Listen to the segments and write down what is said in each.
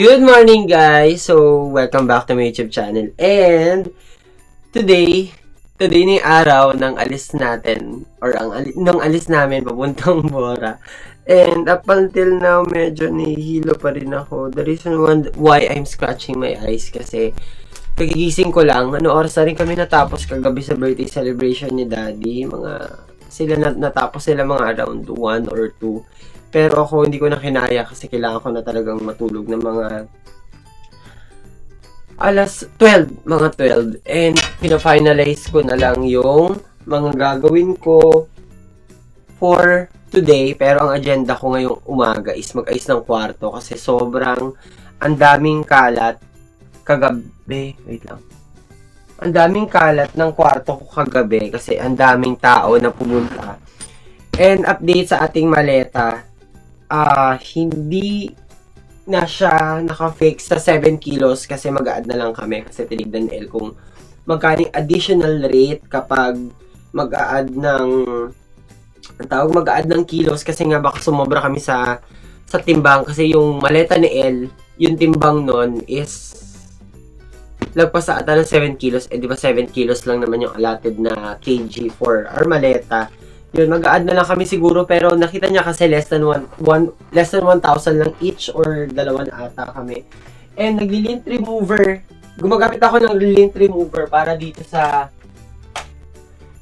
Good morning guys! So, welcome back to my YouTube channel. And, today, today na yung araw ng alis natin, or ang ali- nung alis namin papuntang Bora. And up until now, medyo nahihilo pa rin ako. The reason why I'm scratching my eyes kasi kagigising ko lang. Ano oras na rin kami natapos kagabi sa birthday celebration ni Daddy. Mga, sila na, natapos sila mga around 1 or 2. Pero ako hindi ko na kinaya kasi kailangan ko na talagang matulog ng mga alas 12, mga 12. And pina-finalize ko na lang yung mga gagawin ko for today. Pero ang agenda ko ngayong umaga is mag-ayos ng kwarto kasi sobrang ang daming kalat kagabi. Wait lang. Ang daming kalat ng kwarto ko kagabi kasi ang daming tao na pumunta. And update sa ating maleta, ah hindi na siya naka-fix sa 7 kilos kasi mag-add na lang kami kasi tinignan ni El kung magkano additional rate kapag mag-a-add ng ang tawag mag-a-add ng kilos kasi nga baka sumobra kami sa sa timbang kasi yung maleta ni El yung timbang nun is lagpas sa ata ng 7 kilos eh di ba 7 kilos lang naman yung allotted na kg for our maleta yun, mag-add na lang kami siguro pero nakita niya kasi less than one, one less than 1,000 lang each or dalawa na ata kami. And nagli-lint remover. Gumagamit ako ng lint remover para dito sa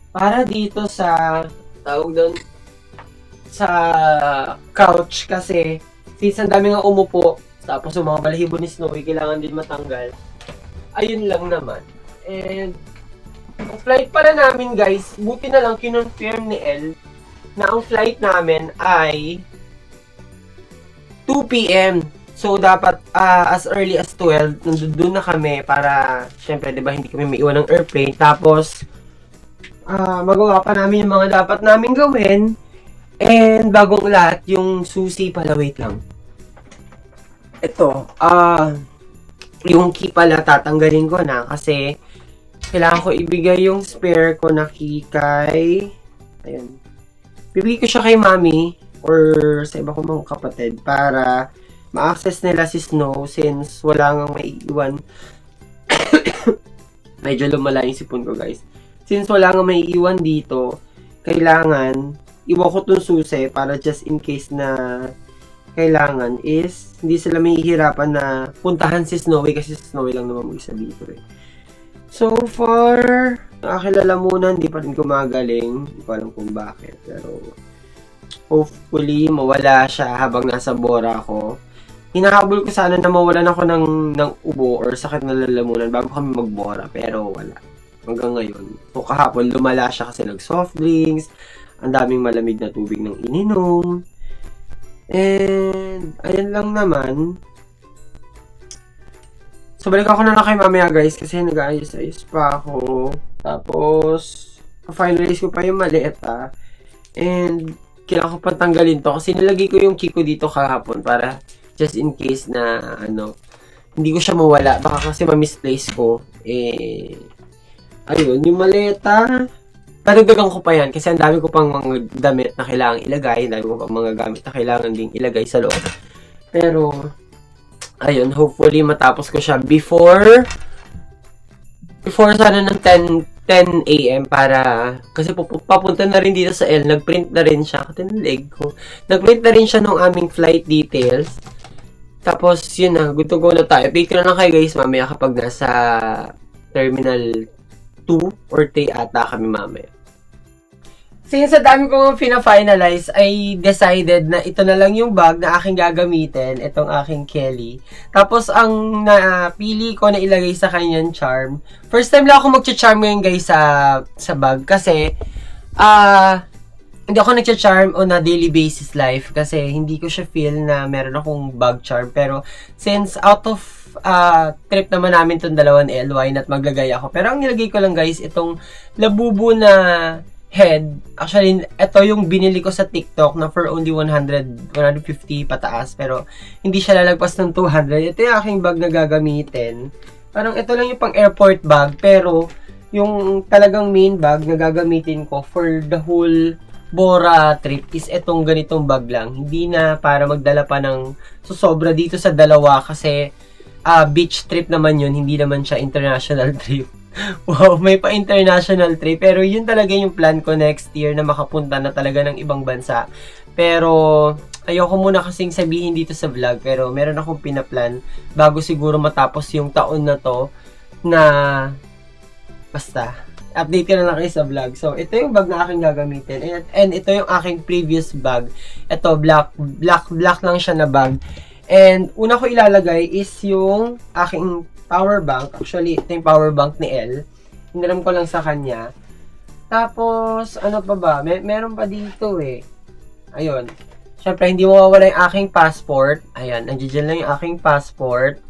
para dito sa tawag doon sa couch kasi since ang dami nga umupo tapos yung mga balahibo ni Snowy kailangan din matanggal. Ayun lang naman. And ang flight pala namin guys, buti na lang kinonfirm ni El na ang flight namin ay 2 p.m. So, dapat ah, as early as 12, nandun na kami para, syempre, di ba, hindi kami may iwan ng airplane. Tapos, ah magawa pa namin yung mga dapat namin gawin. And, bagong lahat, yung susi pala, wait lang. Ito, ah, yung key pala tatanggalin ko na kasi kailangan ko ibigay yung spare ko na key kay ayun. Bibigay ko siya kay mami or sa iba ko mga kapatid para ma-access nila si Snow since wala nga may iwan medyo lumala yung sipon ko guys. Since wala nga may iwan dito kailangan iwan ko tong susi para just in case na kailangan is hindi sila may hihirapan na puntahan si Snowy kasi si Snowy lang naman mag-isa dito eh. So far, nakakilala muna, hindi pa rin gumagaling. Hindi ko alam kung bakit. Pero, hopefully, mawala siya habang nasa Bora ako. Hinahabol ko sana na mawalan ako ng, ng ubo or sakit na lalamunan bago kami magbora. Pero wala. Hanggang ngayon. So, kahapon, lumala siya kasi nag-soft drinks. Ang daming malamig na tubig ng ininom. And, ayun lang naman. So, balik ako na lang kay mamaya guys kasi nag-ayos-ayos pa ako. Tapos, finalize ko pa yung maleta. And, kailangan ko pa tanggalin to kasi nilagay ko yung kiko dito kahapon para just in case na ano, hindi ko siya mawala. Baka kasi ma-misplace ko. Eh, ayun, yung maleta, Padagdagan ko pa yan kasi ang dami ko pang mga damit na kailangan ilagay. Ang dami ko pang mga gamit na kailangan ding ilagay sa loob. Pero, ayun, hopefully matapos ko siya before before sana ng 10 10 a.m. para kasi papunta na rin dito sa L, nagprint na rin siya, kasi leg ko. Nagprint na rin siya ng aming flight details. Tapos, yun na, to go na tayo. Update ko na lang kayo guys mamaya kapag nasa terminal 2 or 3 ata kami mamaya. Since sa dami kong pina-finalize, I decided na ito na lang yung bag na aking gagamitin, itong aking Kelly. Tapos, ang napili ko na ilagay sa kanyang charm. First time lang ako mag-charm ngayon guys sa, sa bag kasi, ah, hindi ako nag-charm on a daily basis life kasi hindi ko siya feel na meron akong bag charm. Pero, since out of ah, trip naman namin itong dalawang L, why not maglagay ako. Pero ang nilagay ko lang guys, itong labubo na head. Actually, ito yung binili ko sa TikTok na for only 100, 150 pataas. Pero, hindi siya lalagpas ng 200. Ito yung aking bag na gagamitin. Parang ito lang yung pang airport bag. Pero, yung talagang main bag na gagamitin ko for the whole Bora trip is etong ganitong bag lang. Hindi na para magdala pa ng susobra dito sa dalawa kasi ah, beach trip naman yun, hindi naman siya international trip. Wow, may pa international trip. Pero yun talaga yung plan ko next year na makapunta na talaga ng ibang bansa. Pero ayoko muna kasing sabihin dito sa vlog pero meron akong pinaplan bago siguro matapos yung taon na to na basta update ka na lang kayo sa vlog. So, ito yung bag na aking gagamitin. And, and ito yung aking previous bag. Ito, black, black, black lang siya na bag. And, una ko ilalagay is yung aking power bank. Actually, ito yung power bank ni El. Hiniram ko lang sa kanya. Tapos, ano pa ba? May, meron pa dito eh. Ayun. Siyempre, hindi mawawala yung aking passport. Ayan, nandiyan lang yung aking passport.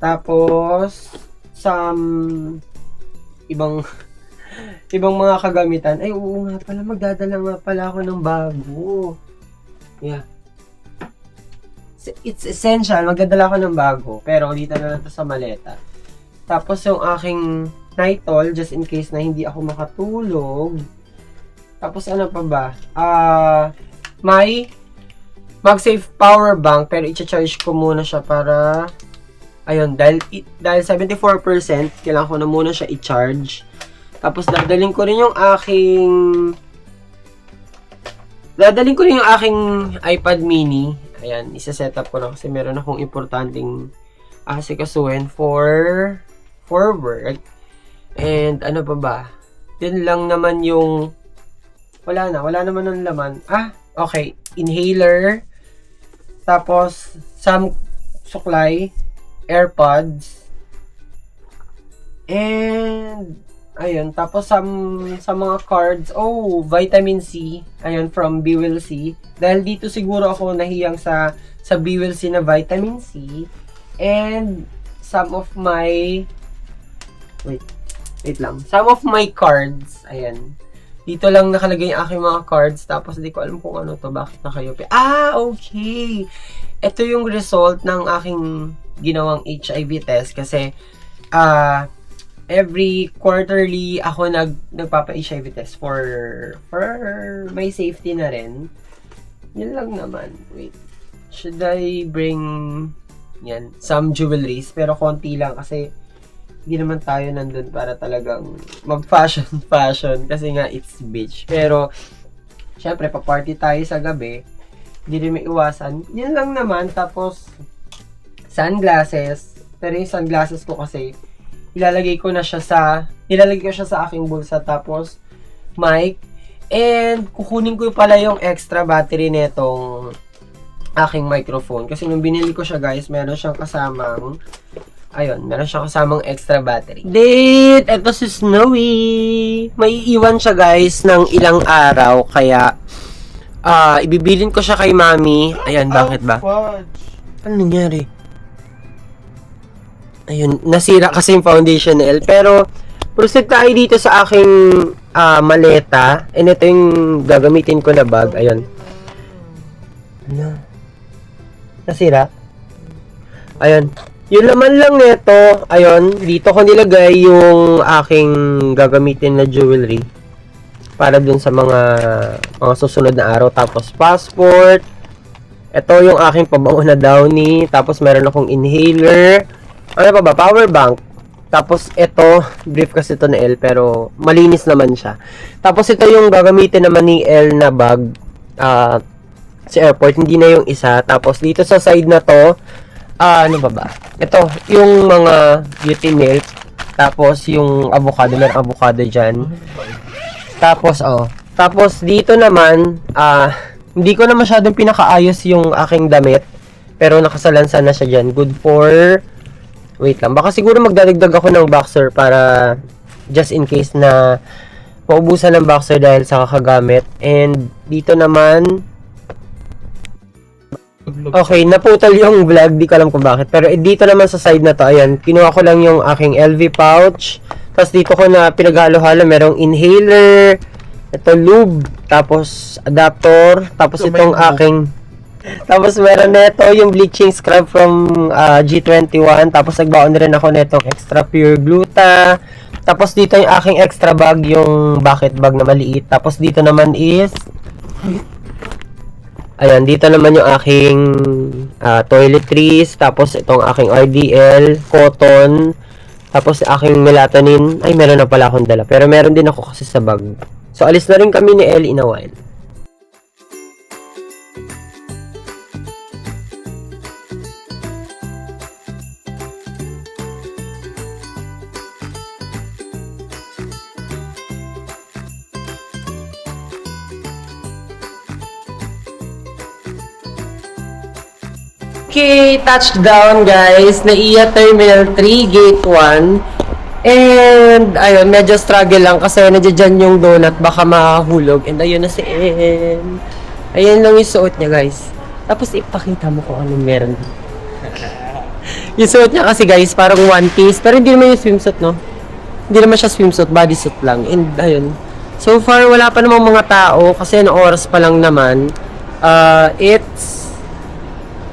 Tapos, some ibang ibang mga kagamitan. Ay, oo nga pala, magdadala nga pala ako ng bago. Yeah. It's essential, magdadala ako ng bago. Pero dito na lang to sa maleta. Tapos yung aking nitol, just in case na hindi ako makatulog. Tapos ano pa ba? Ah, may MagSafe power bank pero i-charge ko muna siya para ayun dahil dahil 74% kailangan ko na muna siya i-charge. Tapos dadalhin ko rin yung aking dadalhin ko rin yung aking iPad mini. Ayan, isa-set up ko na kasi meron akong importanteng asikasuhin for for work. And ano pa ba? Yun lang naman yung wala na, wala naman ng laman. Ah, okay. Inhaler. Tapos, some suklay. AirPods. And, ayun. Tapos, some, sa mga cards. Oh, vitamin C. Ayun, from Bewell C. Dahil dito siguro ako nahiyang sa, sa Bewell C na vitamin C. And, some of my, wait, wait lang. Some of my cards. Ayan. Dito lang nakalagay yung aking mga cards. Tapos, hindi ko alam kung ano to. Bakit nakayupi. Ah, okay. Ito yung result ng aking ginawang HIV test. Kasi, ah, every quarterly ako nag nagpapa-HIV test for for my safety na rin. Yun lang naman. Wait. Should I bring yan, some jewelries pero konti lang kasi hindi naman tayo nandun para talagang mag-fashion fashion kasi nga it's beach. Pero syempre pa-party tayo sa gabi. Hindi rin may iwasan. Yun lang naman tapos sunglasses. Pero yung sunglasses ko kasi ilalagay ko na siya sa ilalagay ko siya sa aking bulsa tapos mic. And kukunin ko pala yung extra battery nitong aking microphone. Kasi nung binili ko siya guys meron siyang kasamang ayun meron siyang kasamang extra battery. Date! Eto si Snowy. May iwan siya guys ng ilang araw. Kaya ah ibibilin ko siya kay mami. Ayan bakit ba? Ano nangyari Ayun, nasira kasi yung foundation El. Pero, proceed tayo dito sa aking ah, maleta. And ito yung gagamitin ko na bag. Ayun. Ano? Nasira? Ayun. Yung laman lang nito, ayun, dito ko nilagay yung aking gagamitin na jewelry para dun sa mga mga susunod na araw. Tapos passport. Ito yung aking pabango na downy. Tapos meron akong inhaler ano pa ba, power bank. Tapos ito, brief kasi ito ni L pero malinis naman siya. Tapos ito yung gagamitin naman ni L na bag ah, sa airport, hindi na yung isa. Tapos dito sa side na to, ah, ano ba ba? Ito, yung mga beauty milk. Tapos yung avocado, may avocado dyan. Tapos, oh. Tapos dito naman, ah, hindi ko na masyadong pinakaayos yung aking damit. Pero nakasalansan na siya dyan. Good for Wait lang. Baka siguro magdadagdag ako ng boxer para just in case na maubusan ng boxer dahil sa kakagamit. And dito naman, okay, naputol yung vlog. Di ko alam kung bakit. Pero eh, dito naman sa side na to, ayan, kinuha ko lang yung aking LV pouch. Tapos dito ko na pinaghalo-halo, merong inhaler, ito lube, tapos adapter, tapos So, itong aking tapos meron neto yung bleaching scrub from ah, G21. Tapos nagbaon rin ako netong extra pure gluta. Tapos dito yung aking extra bag, yung bucket bag na maliit. Tapos dito naman is Ayan, dito naman yung aking ah, toiletries, tapos itong aking RDL, cotton, tapos aking melatonin. Ay, meron na pala akong dala. Pero meron din ako kasi sa bag. So, alis na rin kami ni Ellie in a while. Okay, touchdown guys. Naiya Terminal 3, Gate 1. And, ayun, medyo struggle lang kasi nandiyan yung donut, baka mahulog. And ayun na si En. Ayun lang yung suot niya guys. Tapos ipakita mo kung anong meron. yung suot niya kasi guys, parang one piece. Pero hindi naman yung swimsuit, no? Hindi naman siya swimsuit, bodysuit lang. And ayun. So far, wala pa namang mga tao kasi ano oras pa lang naman. Uh, it's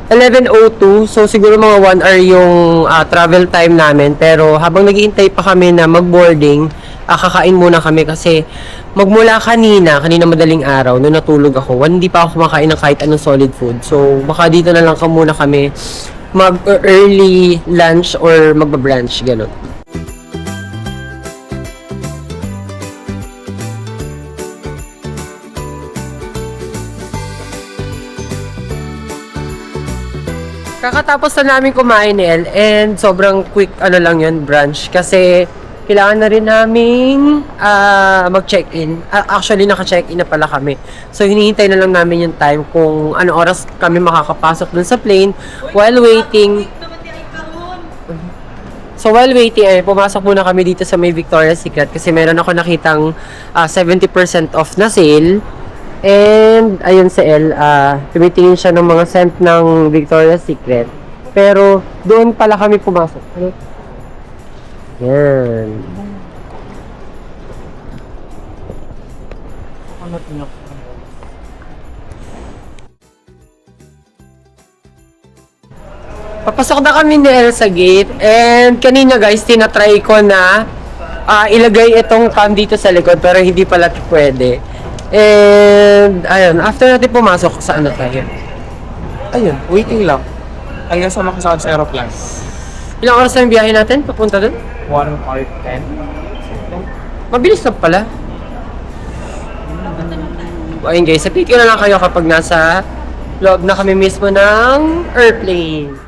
11.02, so siguro mga 1 hour yung ah, travel time namin. Pero habang naghihintay pa kami na mag-boarding, ah, kakain muna kami kasi magmula kanina, kanina madaling araw, nung natulog ako, hindi pa ako kumakain ng kahit anong solid food. So baka dito na lang ka muna kami mag-early lunch or magba-brunch, gano'n. Kakatapos na namin kumain El and sobrang quick ano lang yun, brunch. Kasi kailangan na rin naming ah, mag-check-in. Ah, actually, naka-check-in na pala kami. So, hinihintay na lang namin yung time kung ano oras kami makakapasok dun sa plane while waiting. So, while waiting, eh, pumasok muna kami dito sa may Victoria's Secret kasi meron ako nakitang ah, 70% off na sale. And, ayun si El, ah, tumitingin siya ng mga scent ng Victoria's Secret. Pero, doon pala kami pumasok. Ano? Yan. Papasok na kami ni El sa gate. And, kanina guys, tinatry ko na ah, ilagay itong cam dito sa likod pero hindi pala pwede. And, ayun, after natin pumasok, saan na tayo? Ayun, waiting lang. Hanggang sa makasakot sa aeroplane. Ilang oras na yung biyahe natin? Papunta dun? 1 hour 10. Mabilis na pala. Ayun guys, update ko na lang kayo kapag nasa loob na kami mismo ng airplane.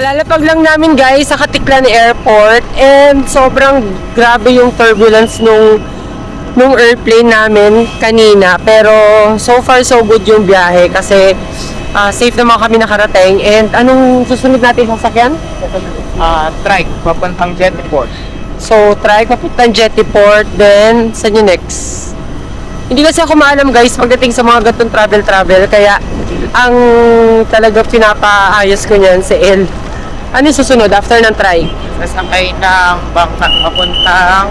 Palalapag lang namin guys sa Katiklan Airport and sobrang grabe yung turbulence nung nung airplane namin kanina pero so far so good yung biyahe kasi ah, safe naman kami nakarating and anong susunod natin sasakyan? Ah, trike, papuntang Jetport. So try papuntang Jettyport then saan yung next? Hindi kasi ako maalam guys pagdating sa mga gatong travel travel kaya ang talaga pinapaayos ko niyan si El. Ano yung susunod after ng try? Sasakay ng bangka papuntang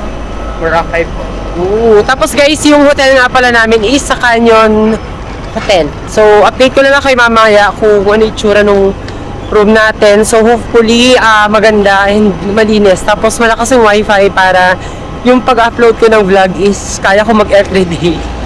Boracay po. Oo. Tapos guys, yung hotel nga pala namin is sa Canyon Hotel. So, update ko na lang kay mamaya kung ano itsura nung room natin. So, hopefully, ah, maganda and malinis. Tapos, malakas yung wifi para yung pag-upload ko ng vlog is kaya ko mag-everyday.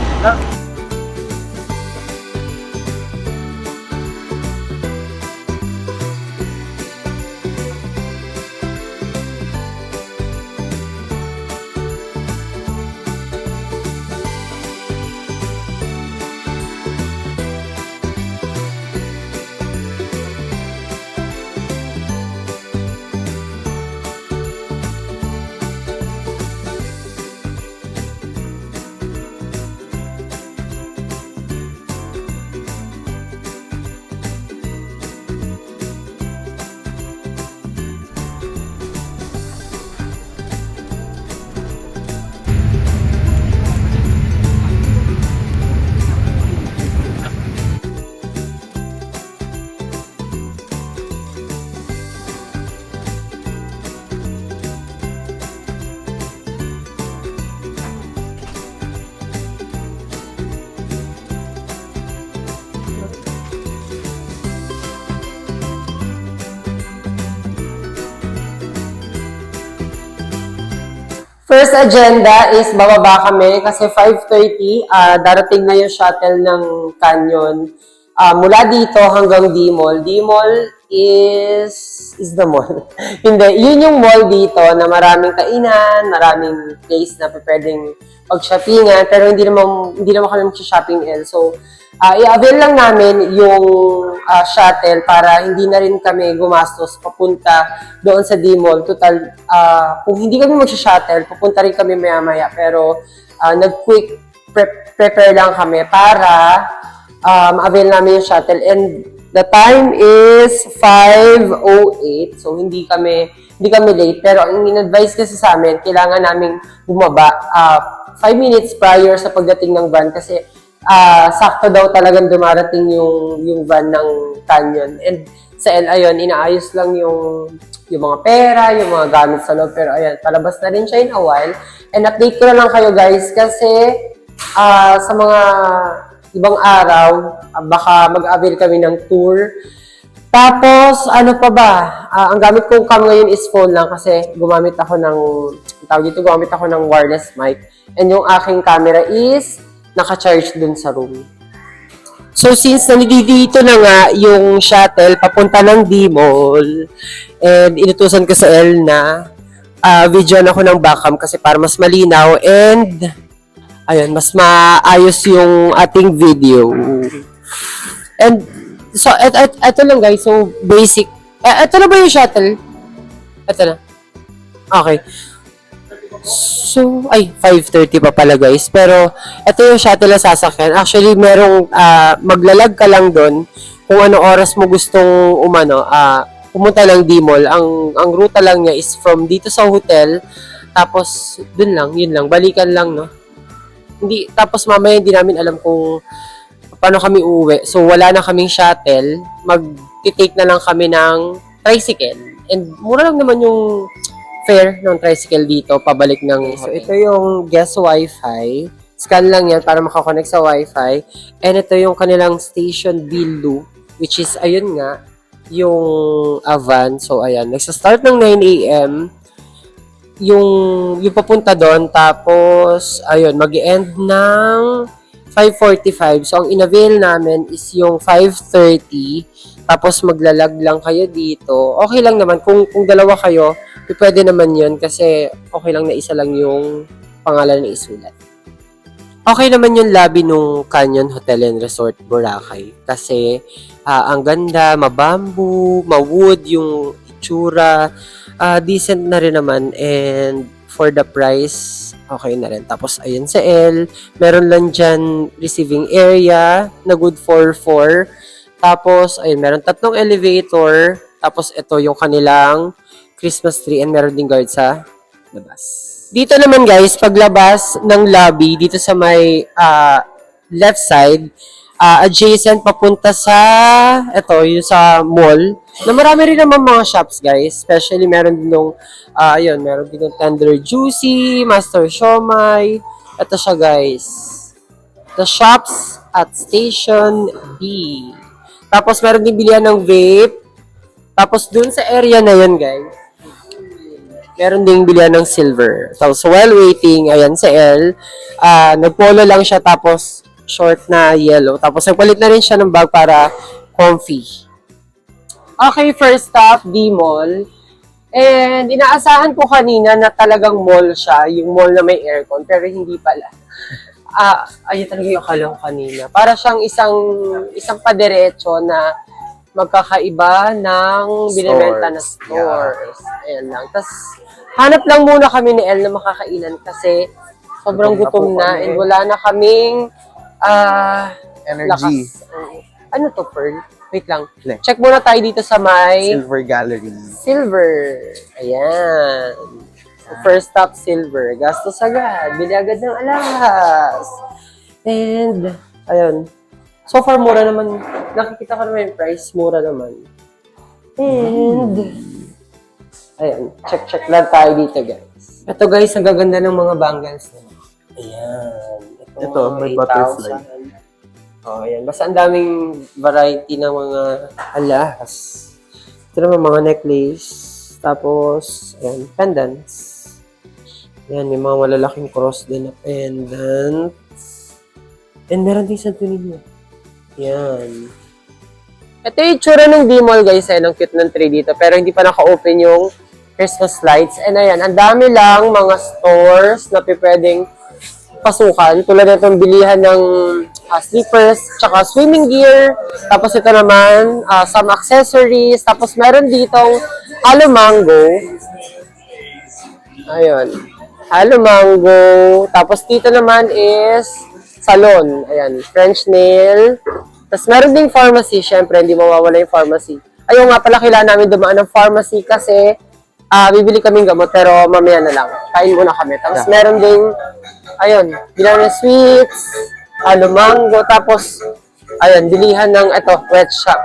First agenda is bababa kami kasi 5.30, ah, darating na yung shuttle ng Canyon. Ah, mula dito hanggang. D-Mall is, is the mall. Hindi, yun yung mall dito na maraming kainan, maraming place na pwedeng pag-shoppingan, pero hindi naman, hindi naman kami mag-shopping L. So, ah, i-avail lang namin yung ah, shuttle para hindi na rin kami gumastos papunta doon sa D-Mall. Total, ah, kung hindi kami mag-shuttle, pupunta rin kami maya-maya. Pero, ah, nag-quick pre- prepare lang kami para um, avail namin yung shuttle. And the time is 5.08. So, hindi kami, hindi kami late. Pero ang in-advise kasi sa amin, kailangan namin bumaba 5 minutes prior sa pagdating ng van kasi ah, sakto daw talagang dumarating yung, yung van ng Canyon. And sa L, ayun, inaayos lang yung yung mga pera, yung mga gamit sa loob. Pero ayan, palabas na rin siya in a while. And update ko na lang kayo guys kasi ah, sa mga ibang araw, ah, baka mag-avail kami ng tour. Tapos, ano pa ba? Ah, ang gamit kong cam ngayon is phone lang kasi gumamit ako ng, tawag dito, gumamit ako ng wireless mic. And yung aking camera is naka-charge dun sa room. So, since nandito na nga yung shuttle papunta ng D-Mall, and inutusan ko sa L na ah, videoan ako ng backcam kasi para mas malinaw and ayun, mas maayos yung ating video. And so, et, et, eto lang guys, so basic. Eh, eto na ba yung shuttle? Eto na. Okay. So, ay, 5.30 pa pala guys. Pero, ito yung shuttle na sasakyan. Actually, merong ah, maglalag ka lang doon kung ano oras mo gustong umano, ah, pumunta ng D-Mall. Ang, ang ruta lang niya is from dito sa hotel, tapos dun lang, yun lang, balikan lang, no? Hindi, tapos mamaya hindi namin alam kung paano kami uuwi. So, wala na kaming shuttle. Mag-take na lang kami ng tricycle. And mura lang naman yung fare ng tricycle dito, pabalik ng... So, ito yung guest wifi. Scan lang yan para makakonect sa wifi. And ito yung kanilang station Bilu, which is, ayun nga, yung Avan. So, ayan. Nagsa-start ng 9 a.m. Yung, yung papunta doon. Tapos, ayun, mag end ng 5.45. So, ang inavail namin is yung 5.30. Tapos, maglalag lang kayo dito. Okay lang naman. Kung, kung dalawa kayo, pwede naman yun kasi okay lang na isa lang yung pangalan na isulat. Okay naman yung lobby nung Canyon Hotel and Resort Boracay kasi ah, ang ganda, mabambu, ma-wood yung itsura, ah, decent na rin naman and for the price, okay na rin. Tapos ayun sa L, meron lang dyan receiving area na good for 4. Tapos ayun, meron tatlong elevator, tapos ito yung kanilang Christmas tree and meron ding guard sa labas. Dito naman guys, paglabas ng lobby, dito sa may ah, left side, ah, adjacent papunta sa, ito, yung sa mall, na marami rin naman mga shops guys. Especially meron din nung, ah, yun, meron din ng Tender Juicy, Master Shomai. Ito siya guys. The shops at Station B. Tapos meron din bilihan ng vape. Tapos dun sa area na yun guys, meron ding bilihan ng silver. So, so while waiting, ayan si L, ah nagpolo lang siya tapos short na yellow. Tapos nagpalit na rin siya ng bag para comfy. Okay, first stop, D-Mall. And inaasahan ko kanina na talagang mall siya, yung mall na may aircon, pero hindi pala. Ah, ayun talaga yung akala ko kanina. Para siyang isang isang padiretso na magkakaiba ng binibenta na Stores, stores. Ayan lang. Tapos, hanap lang muna kami ni El na makakainan kasi sobrang Gutom na and wala na kaming ah Energy. lakas. Ano to, Pearl? Wait lang. Le. Check muna tayo dito sa may Silver Gallery. silver. Ayan. So, first stop, silver. Gastos agad. Bili agad ng alas. And, ayun. So far, mura naman. Nakikita ko naman yung price. Mura naman. And, ayan. Check-check lang tayo dito, guys. Ito, guys, ang gaganda ng mga bangles nila. Ayan. Ito, Ito, may 8,000. butterfly. Oh, ayan. Basta ang daming variety ng mga alas. Ito naman mga necklace. Tapos, ayan, pendants. Yan, may mga malalaking cross din na pendants. And meron din Santo Niño. Yan. Ito yung itsura ng D-Mall, guys. Ayan, ang cute ng tree dito. Pero hindi pa naka-open yung Christmas lights. And ayan, ang dami lang mga stores na pwedeng pasukan. Tulad na itong bilihan ng ah, slippers, tsaka swimming gear. Tapos ito naman, ah, some accessories. Tapos meron ditong Halo Mango. Ayun. Halo Mango. Tapos dito naman is salon. Ayan, French nail. Tapos meron ding pharmacy. Syempre, hindi mawawala yung pharmacy. Ayun nga pala, kailangan namin dumaan ng pharmacy kasi ah bibili kaming gamot pero mamaya na lang. Kain muna kami. Tapos meron ding, ayun, bilang ng sweets, halo mango, tapos, ayun, bilihan ng, ito, wet shop.